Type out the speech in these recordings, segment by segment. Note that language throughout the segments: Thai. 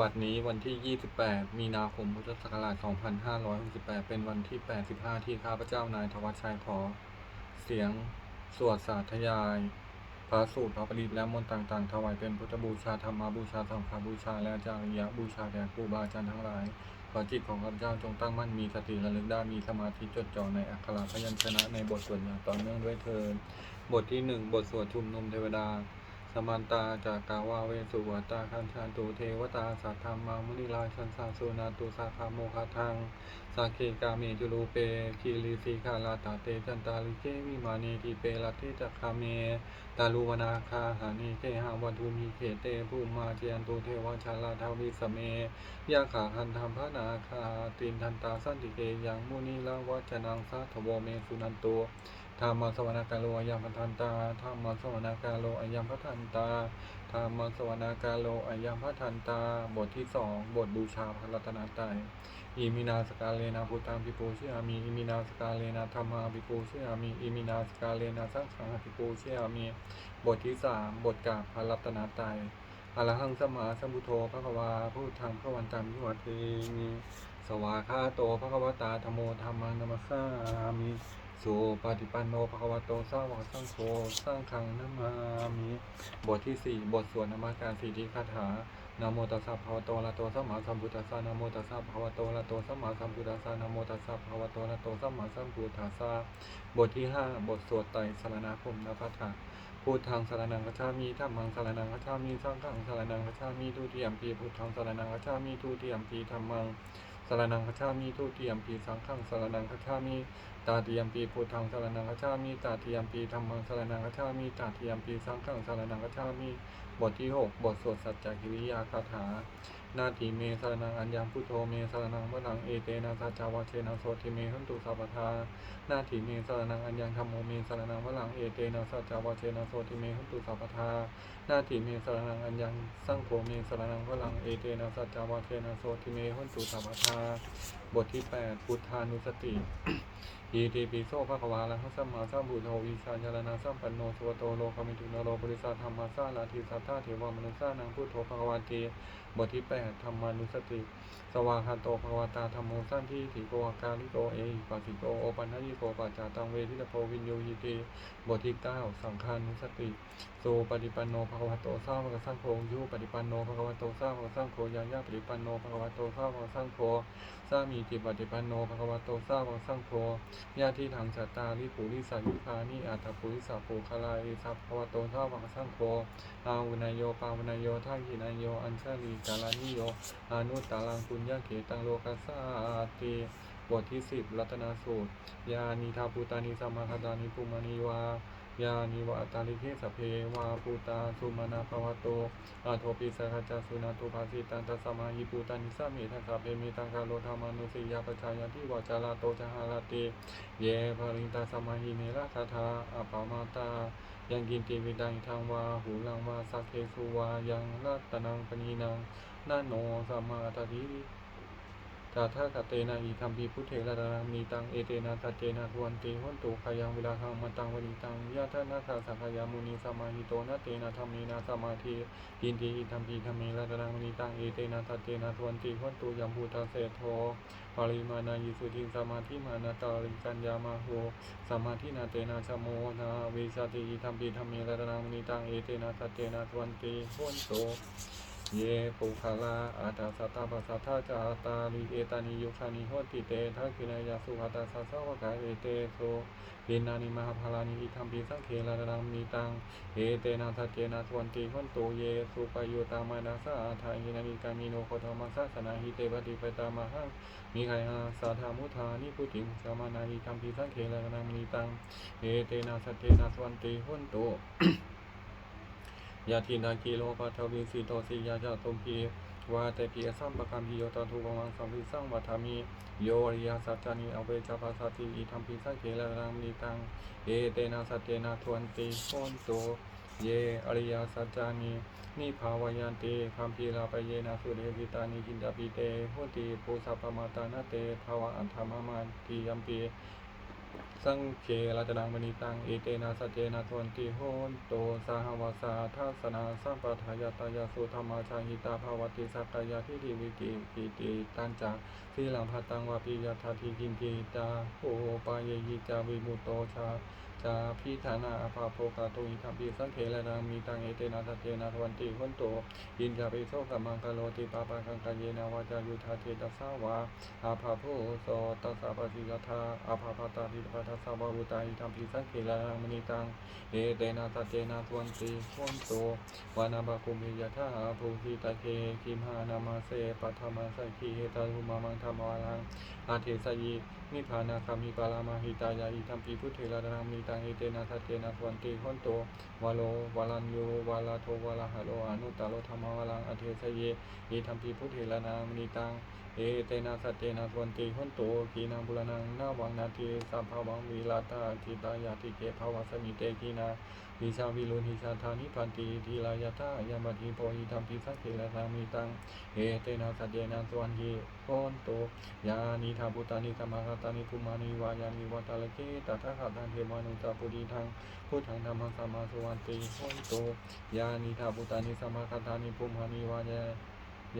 บัดนี้วันที่ 28 มีนาคม พุทธศักราช 2568 เป็นวันที่ 85 ที่ข้าพเจ้านายธวัชชัยขอเสียง สวดสาธยาย พระสูตรพระประดิษฐ์และมนต์ต่างๆ ถวายเป็นพุทธบูชาธรรมบูชาสังฆบูชา และจาริยบูชาแด่ครูบาอาจารย์ทั้งหลาย ขอจิตของข้าพเจ้าจงตั้งมั่นมีสติระลึกได้มีสมาธิจดจ่อในอักขระพยัญชนะในบทสวดอย่างต่อเนื่องด้วยเทินบทที่หนึ่งบทสวดชุมนุมเทวดา มันตาจากกาวาเวสุวัตาคันชานตุเทวตาสัทธามามุนิลาชันสาสุนาตุสาคาโมคาทังสาเคกาเมจุลูเปคีรีสีคาลาตาเตจันตาลิเกวิมานีทีเปลัตเทจักคาเมตาลูวนาคาหานิเกหาวันทุมีเขเตภูมาเจียนตุเทวชาลาทาวิสเมยาขาหันธรรมพระนาคาตินทันตาสันติเกยังมุนีลาวัจนังสาทโวเมสุนันโต ธรรมสวนากาโลอายัมพันตาธรรมสวนากาโลอายัมพันตาธรรมสวนากาโลอายัมพันตา บทที่สองบทบูชาพระรัตนตรัยอิมินาสกาเลนะพุทธังปิปูชิอามิอิมินาสกาเลนะธรรมาปิปูชิอามิอิมินาสกาเลนะสังฆังปิปูชิอามิบทที่สามบทกาบพระรัตนตรัยอรหังสมมาสัมพุทโธพระกวาพูดธรรมพระวันตังพิวัติมีสวาคาโตพระกวตาธโมธรรมังนมัสสามิ สุปฏิปันโนภควโตสาวกสังโฆสร้างขังนามามิบทที่สี่บทสวดนามการสีทิคาถานะโมตัสสะภะคะวะโตอะระหะโตสัมมาสัมพุทธัสสะนะโมตัสสะภะคะวะโตอะระหะโตสัมมาสัมพุทธัสสะนะโมตัสสะภะคะวะโตอะระหะโตสัมมาสัมพุทธัสสะบทที่ห้าบทสวดไตรสรณคมนภัทธะพุทธังสรนังคัจฉามิธัมมังสรนังคัจฉามิสังฆังสรนังคัจฉามิทุติยมปีพุทธังสรนังคัจฉามิทุติยมปีธัมมังสรนังคัจฉามิทุติยมปีสังฆังสรนังคัจฉามิ ตาเทียมปีพุทธังสรนังกัจฉามิตาเทียมปีธรรมังสรนังกัจฉามิตาเทียมปีสังฆังสรนังกัจฉามิบทที่หกบทสวดสัจจคิริยาคาถา นาทีเมสรนังอัญญังพุทโธเมสรนังวะนังเอเตนะสัจจาวะเชนะโสติเมหันตุสัพพทานาทีเมสรนังอัญญังธรรมโมเมสรนังวะนังเอเตนะสัจจาวะเชนะโสติเมหันตุสัพพทานาทีเมสรนังอัญญังสังโฆเมสรนังวะนังเอเตนะสัจจาวะเชนะโสติเมหันตุสัพพทาบทที่แปดพุทธานุสติอิติปิโสภะควาอะระหังสัมมาสัมพุทโธวิชาญาณนาสัมปันโนสุวโตโลกามิตุนโรบริษัทธรรมาสาลาทิสัทธาเทวมนุสานังพุทโธภะควาตี บทที่แปดธรรมานุสติ สวากขาโตภวตาธรรมโมสันทิถิโกอาการิโกเอปัสสิโกโอปันญิโกปัจจาตังเวทิตโพวินโยหิติบทที่เก้าสังฆานุสติโสปฏิปันโนภะควโตสาวกสังโฆยุปฏิปันโนภะควโตสาวกสังโฆยายาปฏิปันโนภะควโตสาวกสังโฆสร้างมีจิตปฏิปันโนภะควโตสาวกสังโฆญาติทางจัตตาลิปุริสัยุคานิอัตถปุริสัพปุคลาอิสัพพะวะโตสาวกสังโฆอาวุนายโยปาวุนายโยทักขินายโยอัญชลีกาลานิโยอานุตตาลังปุญญาเขตังโลกัสสาติบทที่สิบรัตนาสูตร ยานิทาปูตานิสัมมาคตานิปุมานิวายานิวะตาลิเกสเพวาปูตาสุมานาภวโตอาโทปิสกัจสุนาตุภาสิตันตสมาหิปูตานิสามิทัสสะเพมิตังคาโลธรรมานุสิยาปชายาทิวจาราโตจหาลาติเยภริตาสมาหิเมระคาถาอปามาตา ยังกินติวิดังทางวาหูลังวาสักเคสุวายังรัตนังปณีนังนาโนสัมมาตติ ตาทากเตนะอิธัมปีพุทเถระระมีตังเอเตนะตัจเจนะทวนติหุนตุขยังเวลาคังมันตังวนิตังยะทะนาคาสังขยามุนีสมาหิโตนะเตนะธรรมีนะสมาธิยินติอิธัมปีธรรมีระระมีตังเอเตนะตัจเจนะทวนติหุนตุยัมพูตาเสโทปริมานายิสุทิสมาธิมานาตาริกัญญามาโหสมาธินาเตนะชโมนาวิสติอิธัมปีธรรมีระระมีตังเอเตนะตัจเจนะทวนติหุนตุ เยปุคาลาอาตาสัตตาปัสสัทธาจาตาลิเอตานิยุคานิโหติเตทักขินายาสุหัตตาสัสสาวกายเอเตโสลินานิมหาภาลานิอิทัมปีสังเขลารังมีตัง เอเตนะทัจเจนะทวนติหุนโตเยสุปโยตามานาสาอาทายินานิกามิโนโคธรรมัสสนาหิเตปฏิปตามหังมีใครอาสาธามุทานิพุติงสามานาหิทัมปีสังเขลารังมีตัง เอเตนะสัจเจนะทวนติหุนโต ยาทินาคีโลปัทวิสิโตสิยาจาตุมพีวาเตปิยสัมปะคัมพิโยตาทุปวังสัมภิสังวัฏามิโยอริยสัจจานิอเวจาปัสสติอิทัมปิสังเขลรังนิตังเอเตนะสัจเจนะทวนติโคนโตเยอริยสัจจานินิภาวยันติคัมภีราปเยนะสุเดกิตานิจินจาปิเตโหติปุสัพพมาตานาเตภาวะอันธรรมมาติยัมปี สังเคราจนังมณีตังเอเตนะสเจนะทวนติโหนโตสาหวาสาทัสนาสัมปทายตายาสุธรรมาชาหิตาภาวติสักกายาทิฏฐิวิกิกิติตันจักสีลังพัตังวาปิยทัทิกินติตาโอปายยิจาวิมุตโตชาจาพิธานาอภาโภกาตุอิทัมปิสังเขละนามีตังเอเตนะทัตเตนะทวันติโหนโตอินจาปิโสกัมมังกโลติปาปะกังกะเยนาวาจายุทธาเทตัสสาวาอาภาโพโสตัสสะปะสิยทาอาภาปตาทิปัสสะวะวุตาอิทัมปิสังเขลามณีตังเอเตนะทัตเตนะทวันติหุนโตวานาบาคุมิยทาภูหิตะเคคิมหานามาเสปัทมาสัยคีเฮตาหุมามังธรรมวาลังอาเทสยินิพานาคามิปารามาหิตายาอิทัมปีพุทเทระนามิตังเอเตนะทัตเตนะทวันติหุนโตวาโลวาลันโยวาลาโทวาลาหะโลอนุตตโลธรรมวาลังอาเทสยิอิทัมปีพุทเทระนามิตัง เอเตนะสัตเตนะทวันติหุนโตกีนังบุรนังนาวังนาทีสัพพวังวิลาตาทิตายาติเกภวสมิเตกีนาวิชาวิลุนิชาธานิพันติทีลายาตายามัติโพหิทัมปีสังเกระนามิตังเอเตนะสัตเตนะทวันติหุนโตยานิทาพุตานิธรรมะตานิภูมานิวายานิวัตาลเกตถาคตันเทวานุตาปุริทังพุทธังธรรมังสัมมาสวันติโหนโตยานิทาพุตานิสัมมาคตานิภูมานิวายา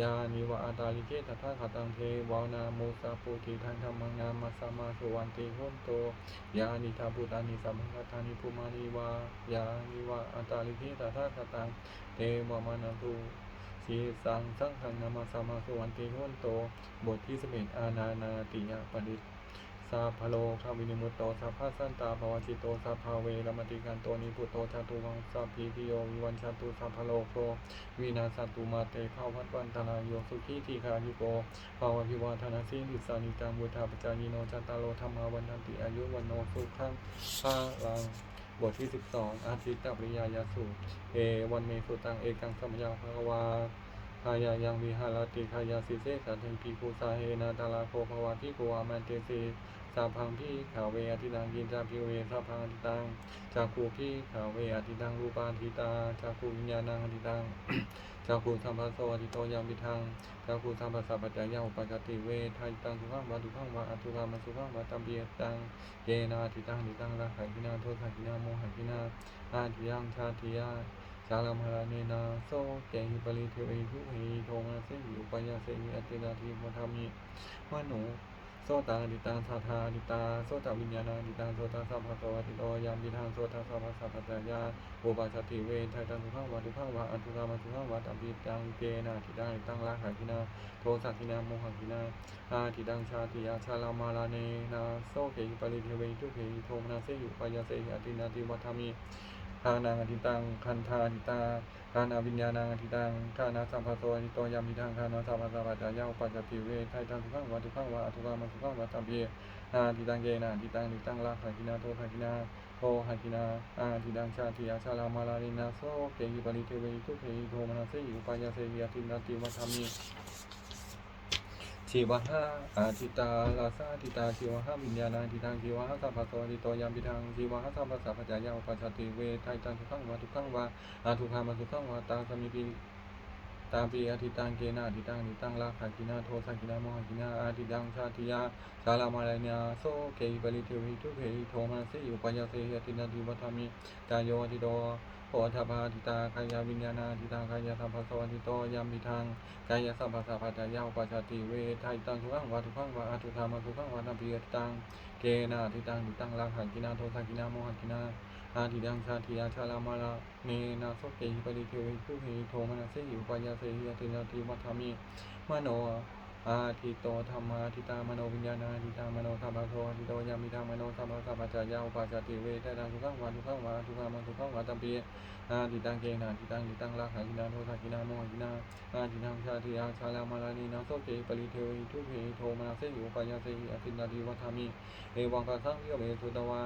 ยานิวะอาตาลิเกตถาคตังเทวานาโมสาปุติทังธรรมังนามัสสัมาสุวันติหุนโตยานิทาบุตานิสัมมาคตานิภูมานิวายานิวะอาตาลิเกตถาคตังเทวามานาตุสีสังสังขังนามาสามาสุวันติหุนโตบทที่สิบเอ็ดอานานาติยปดิษฐ์ สาพโลคาวินิมุตโตสัพพะสันตาภวจิตโตสัพพาเวรมติการโตนิพุตโตชาตุวังสัพพิติโยวิวันชาตุสัพพโลโกวินาสตุมาเตภาวัตวันตายโยสุขีทีคายุโกภาวพิวาธนาสิลิสานิจังบุทาปจายิโนจัตตาโลธรรมาวันทันติอายุวันโนสุขังภาลังบทที่ 12 อาทิตตปริยายาสูตรเอวันเมสุตังเอกังสัมยังภควาคายายังวิหารติคายาสิเสสันเทพีภูสาเฮนาตาลาโคภวาพิโกอามันเตเส สาพังพี่ขาเวอธิตังยินจาพิเวสาพังอธิตังจากคูพี่ขาเวอธิตังรูปาธิตาจากคูวิญญาณังอธิตังจากคูสัมภัสโสอธิโตยามิทังจากคูสัมภัสสะปัจจายาอุปกติเวทายตังสุขังวาดุขังวาอทุกามาสุขังวาตัมเบียตังเยนาอธิตังนิตังราขัยกินาโทสัยกินาโมหัยกินาอาทิยังชาติยาสารมหาเนนาโซเกหิปริเทวิทุหิโทมาเสหิอุปยาเสหิอตินาทีมธรรมิมโน โสตาดิตังสาธาดิตาโสตวิญญาณดิตังโสตสัพพะโตติโตยามดิทังโสตสัพพะสัพพะจายาโอปาสติเวทัยตังสุขังวาทุขังวาอันตุรามสุขังวาตัมปิตังเกนาทิตังตังราขาคินาโทสักินาโมหคินาอาทิตังชาติยาชาลามาลาเนนาโซเกหิปริเทเวทุหิโทมาเสหิอุปายาเสหิอตินาทีมธรรมิ ทานังอธิตังคันธาอิตาทานาวิญญาณังอธิตังทานาสัมภะโสอธิโตยามิทังทานาสัมภะสัพพะจายาอุปัจจติเวไทตังสุขังวะทุขังวะอทุกามัสุขังวะตัมเยอาทิตังเกนะอธิตังนิตังลาขักินาโทขักินาโทขักินาอาทิตังชาติยาชาลามาลาลินาโสเกหิปริเทเวทุเขหิโทมนาเสหิอุปายาเสหิอธินาติวัฏามิ ชีวะหะอาทิตาลาสาทิตาชีวะหะวิญญาณังทิตังชีวะหะสัพพะโสติโตยามปิทังชีวะหะสัพพะสัพพะจายาปัชชติเวทัยตังสุขังวะทุขังวะอาทุกขามาสุขังวะตาสมิปิตามปีอาทิตังเกนะอาทิตังนิตังลาขากินาโทสังกินาโมหกินาอาทิตังชาติยาสาลามาลายนาโสเกหิปริเทวิทุเขหิโทมาสิอุปยาเสหิอตินาติวัฏมิกายโยอติโต โหทัพาทิตาคายาวิญญาณาทิตังคายาสัพพะโสติโตยามิทังกายสัมภาษาปัจจายาอุปาชาติเวทัยตังทุขังวาทุขังวาอาทุธามาทุขังวานาปิยตังเกนาทิตังทิตังลังหักินาโทสังกินาโมหังกินาอาทิดังชาติยาชาลามาลาเนนาโสเกหิปริเทวิทุหิโทมนาเสหิอุปายาเสหิอตินาติวัฏามิมโน อาทิโตธรรมาทิตามโนวิญญาณาทิตามโนสัมภะโสทิโตยามิทังมโนสัมภะสัพพะจายาอุปาชาติเวทัยตังทุขังวาทุขังวาทุขังมาทุขังวาตัมปีอาทิตังเกนาทิตังทิตังลังหักินาโทสักินาโมหักินาอาทินังชาติยาชาลามาลานีนาโสเกปริเทวิทุเพโทมานาเสหิอุปายาเสหิอตินาทิวัฏามิเอวังคาสังโยเมสุตวา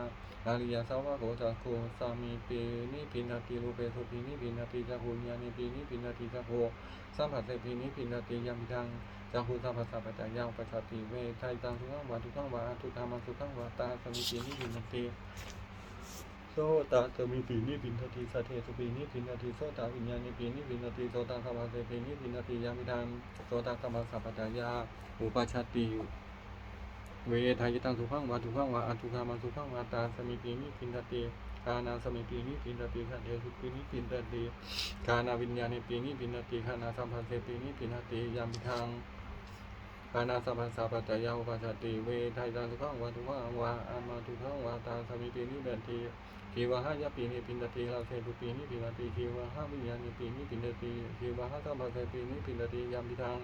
อาริยสาวะโกจักโคสามีเปนิพินาติรูเปสุพินิพินาติจักขุญาณิปินิพินาติจักโคสัมผัสเสพินิพินาติยามิทัง จักขุสัพพะสัพพะจายาอุปชาติเวทัยตังทุขังวาทุขังวาทุกขามาสุขังวาตาสมิปินิพินาติโสตาจะมีปีนิพินทติสเทสุปีนิพินทติโสตาวิญญาณิปีนิพินทติโสตาคามาเสปีนิพินทติยามิทังโสตาคามาสัพพจายาอุปชาติเวทายตังสุขังวาทุขังวาอัตุขามาสุขังวาตาสมิปีนิพินตติกานาสมิปีนิพินตติขันเทสุปีนิพินตติกานาวิญญาณิปีนิพินตติขานาสัมพันเสปีนิพินตติยามิทัง ปานาสัมพันสาปัจจายาอุปัสสติเวทายตังสุขังวาทุขังวาอามาทุขังวาตาสมิปินิเดนที คีวะหายาปีนิพินตติลาเสตุปีนิพินตติคีวะหาวิญญาณปีนิพินตติคีวะหาสัมพันเสปีนิพินตติยามพิทัง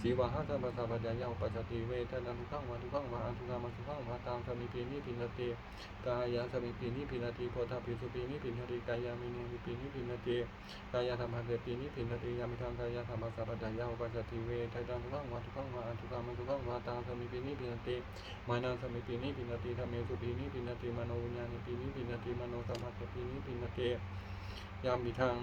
สีวะหัสสะปัสสะปัจจาอุปัสสติเวทนาทุกขังวะทุกขังวะอันทุกขังวะทุกขังวะตามสมิปีนิพินติกายาสมิปีนิพินติโพธาปิสุปีนิพินติกายามินิปีนิพินติกายาธรรมะเสปีนิพินติยามพิทังกายาธรรมะสัพปัจจาอุปัสสติเวทนาทุกขังวะทุกขังวะอันทุกขังวะทุกขังวะตามสมิปีนิพินติมานาสมิปีนิพินติธรรมเมสุปีนิพินติมโนวิญญาณิปีนิพินติมโนโนสัมผัสปีนิพินติยามมิทัง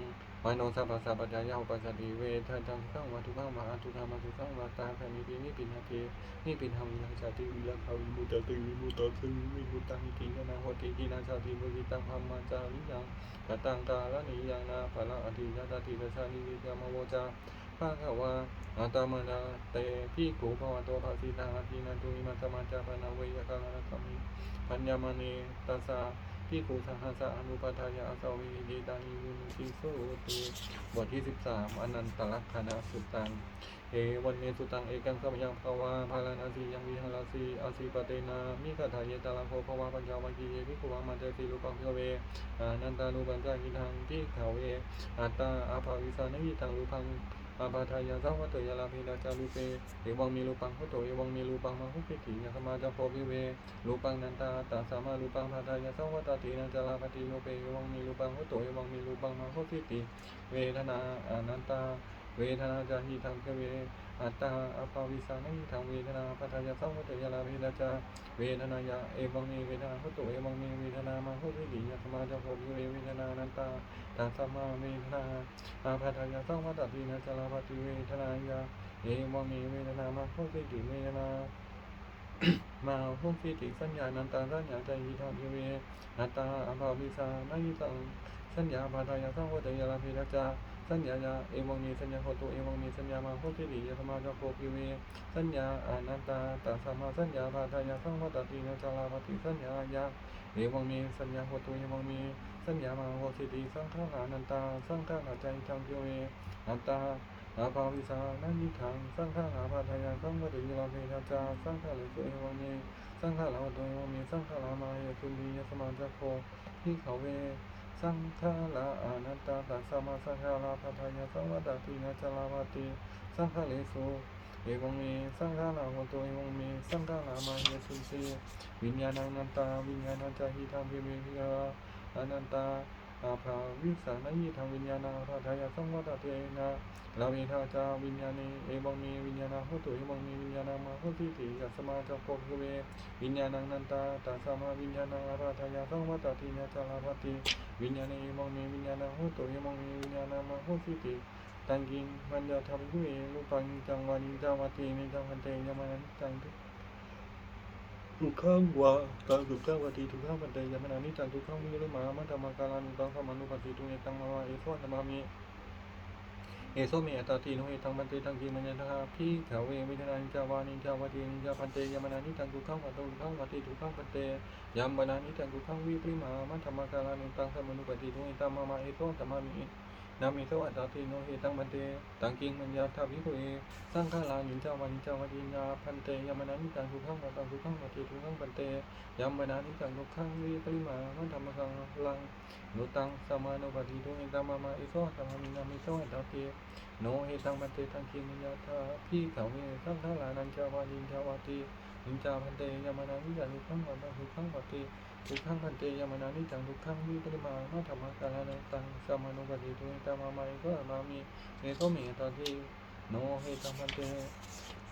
วายโนสัพพะสัพพะจายาปัสสติเวทันตังทุกขังวะทุกขังวะอันทุกขังวะทุกขังวะตาคามิปีนิปินาทีนิปินหังวินาชาติวิลังคาวิมุตติวิมุตติซึ่งวิมุตตังอิติยนาโหติทินาชาติบุริตังพัมมาจาริยังกตังกาละนิยังนาภะละอธิยาตติเวชานิวิกามโวจาภาคะวะอาตามนาเตพิโกภาวะโตภาสิตาทินันตุอิมัตมัจาปนาเวยกาลนะกัมมิปัญญามณีตัสสะ พิคูสหัสะอนุปัฏฐายาสาวิหิตานิวิมุติโสติบทที่13อนันตลักษณะสุตัง เอวันเนสุตังเอกังสัมยังภาวาภาลานาสียังวิหาราสีอาสีปเตนามิคาถาเยตาลังโคภาวาปัญญาวากีเยพิคุวามันเตสีรูปังเพเวอนันตานุปัญจายิทังพิขาวเวอัตตาอาภาวิสานิทังรูปัง อาปาทายาสังวัตยาลาภินาจารุเปเอวังมีรูปังพุทโตเอวังมีรูปังมาหุปิติยาสมาจาโพภิเวรูปังนันตาตาสามารูปังพาทายาสังวัตตินันจาราปฏิโนเปยวังมีรูปังหุโตยวังมีรูปังมาหุพิติเวทนาอนันตา เวทนาจาหิทังเกเว อัตตาอภาวิสานิทังเวทนาพาทายาสังวัตยาลาภินาจาเวทนายาเอวังมีเวทนาหุโตเอวังมีเวทนามาหุพิติยะสมาจโพภิเวเวทนานันตาตาสมาเวทนาอาพาทายาสังวัตตินันจลาปฏิเวทนายาเอวังมีเวทนามาหุพิติเวทนามาหุพิติสัญญานันตาสัญญาใจยิทังเวอัตตาอภาวิสานายิตังสัญญาภาทายาสังวตยาลาภิราจา สัญญายาเอวังมีสัญญาโหตุเอวังมีสัญญามาโหติริยธรรมาจโคปิเวสัญญาอานันตาตัสมาสัญญาภาทายาสังวตตินาจาลาภติสัญญายาเอวังมีสัญญาโหตุเอวังมีสัญญามาโหติริสังฆานันตาสังฆาใจจังเทเวอัตตาอาภาวิสานายิทังสังฆาภาทายาสังวตยาลาภิราจาสังฆาเลสุเอวังมีสังฆาลาวโตโยมีสังฆาลามาเยสุนียสมาจโคที่เขาเว สังฆาลาอานันตาตัสสมาสังฆาลาพัทยาสังวัตตินาจลาวติสังฆาเลสุเอวังเมสังฆาลาโหโตเอวังเมสังฆาลามาเยสุสีวิญญาณังนันตา วิญญาณังจาหิทังเวเมหิยาอนันตา อาภาวิสานายิทังวิญญาณังพัทายาสังวัตตินาลาเวทาจาวิญญาณีเอวังเมวิญญาณังโหโตเอวังเมวิญญาณังมาโหติติยัสมาจโคภเววิญญาณังนันตาตัสสมาวิญญาณังอาราธยาสังวัตตินาจาลาภติวิญญาณเอมังเมวิญญาณังโตุเอมังเมวิญญาณังมาโหสิติตังกิงมันยาทำผู้เอรูปังจังวานิจังวัตินิจังพันเตยมานันจังทุ ทุกขังวะตังทุกขังวัติทุกขังพันเตยามนานิจังทุกขังวิรุมามัตตมกาลานุตังสมานุปฏิตุเอตังมาวะเอโสธรรมามิเอโซเมตตาทีโนเอตังปันเตตังกีมัญญาพี่ขาวเววิทนานิจาวานิจาวตินิจาพันเตยามนานิตังทุกขังวัตทุกขังวัติทุกขังพันเตยามบานานิตังทุกขังวิปริมามัตถมกาลานุตังสมานุปฏิตุเอตังมามาเอโซธรรมามิ นามิสอัตตาทีโนเอตังปันเตตังกิงมัญญาทาวิโกเอสังฆาลานิจาวานิจาวติญาพันเตยามานานิตังทุกขังวัตตุทุกขังวัติทุกขังพันเตยามานานิตังทุกขังวิปริมามัตถมกาลังโนตังสมานุปฏิตุเอตังมามาอโซธรรมามินามิสอัตตาทีโนเอตังมันเตตังคิงมิยาธาพี่เขาเวสังฆาลานันจาวานินจาวาติ นิจาพันเตยามานานิจังทุกขังวันทุกขังวัติทุกขังพันเตยามานานิจังทุกขังวิปริมามาธรรมกาลานันตังสามานุปฏิตุนตามามายก็มามีเอโตเมตาทีโนเฮตังพันเต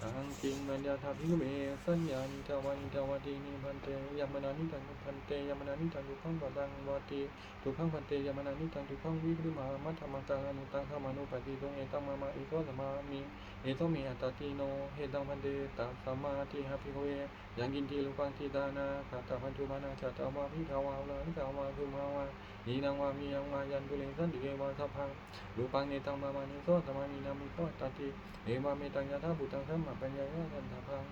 ตังกิงมันยาธาพิเมสัญญานิจาวันเจาวทีนิพันเตยามานานิจังพันเตยามานานิจังทุกขังปัตังวาติทุกขังพันเตยามานานิจังทุกขังวิปริมามัธรรมกาลานันตังสามานุปฏิตุเอตังมามาเอก็มามีเอโตเมอัตตาติโนเฮตังพันเตตัสมมาทิหาภิกเว ยังกินทีลูกังทีตานาคาตาพันธุมานาจัตตาวาพิทาวาลาพิทาวาภุมาวานีนางวามียังมายันตุเลสันติเกวาทัพพังรูปังเนตังมามานิโสตมามีนามิโสตติเอวาเมตังยาธาบุตังสัมมาปัญญายะสันทพัง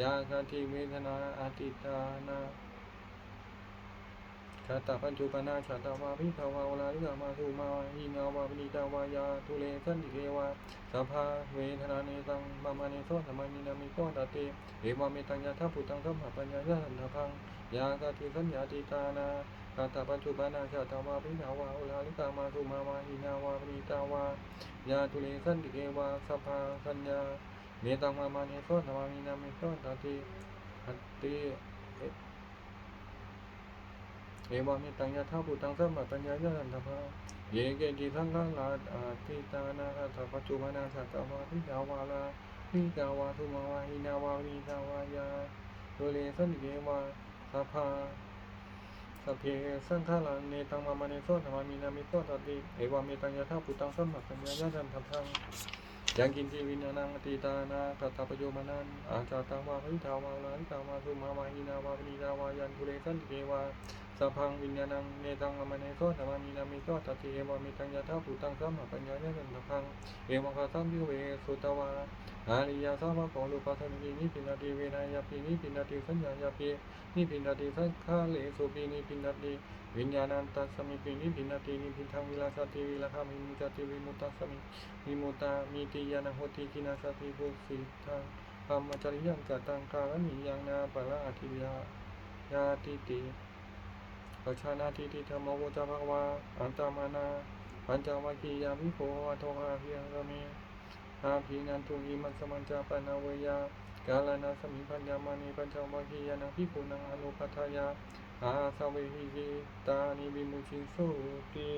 ยากาทีเวทนาอาติตานา ชาตาปัญจุปนาชาตาวาพิภาวาวลาลิกามาสุมาหินาวาปนิตาวายาทุเลสันติเกวาสัพพาเวทนาเนตังมามาเนโสธรรมานินามิโสตติเอวาเมตัญญาทัพพุตังสัมมปัญญายะสันทพังยากาทิสัญญาติตานาชาตาปัญจุปนาชาตาวาพิภาวาวลาลิกามาสุมาวาหินาวาปิตาวายาทุเลสันติเกวาสัพพาสัญญาเนตังมามาเนโสธรรมามินามิโสตติหัตติ เอวามิตังยะทาปุตังสัมมาปัญญายะสันทภาเยเกจิสังฆลาอาทิตานาคาตปัจจุบันาสัตตวาพิจาวาลาพิจาวาทุมาวาหินาวาวิตาวายาโดเลสันติเกวาสัพพาสัพเพสังฆลาเนตังมามาเนโสธรรมามินามิโสตติเอวามิตังยะทาปุตังสัมมาปัญญายะสันทภายังกินจีวิญญาณังติตานากัตตปโยมานันอาจาตังวาหิตาวาลาหิตาวาสุมาวาหินาวาปนิตาวายันทุเรสันติเกวา สัพพังวิญญาณังเนตังอมเนโสธรรมามีนามิโสตติเอวามิตังยะทาภูตังสัมมาปัญญายะสันตพังเอวังคาสัมพิเวสุตวาอาริยาสัมภะโกลุปัสสมินิปินาติเวนายาปินิปินาติสัญญายาปินิปินาติสังฆาเลสุปินิปินาติวิญญาณันตัสสมิปินิปินาตินิพิทังวิลาสติวิลาคามิมุจติวิมุตตสมิวิมุตตามีติยานาโหติกินาสติบุสิทังธรรมจริยังกตังการณิยังนาปะละอธิยายาติติ ปัจฉานาทิติธรรมโวจาภควาอันตามานาปัญจวัคคียามิโภวะโทหาเพียงกเมอาภีนันทุอิมัสมันจาปนาเวยากาลนาสมิพัญญามานีปัญจวัคคียานาพิภูนังอนุปัฏฐายาอาสาเวหิจิตานิบิมุชิสุติ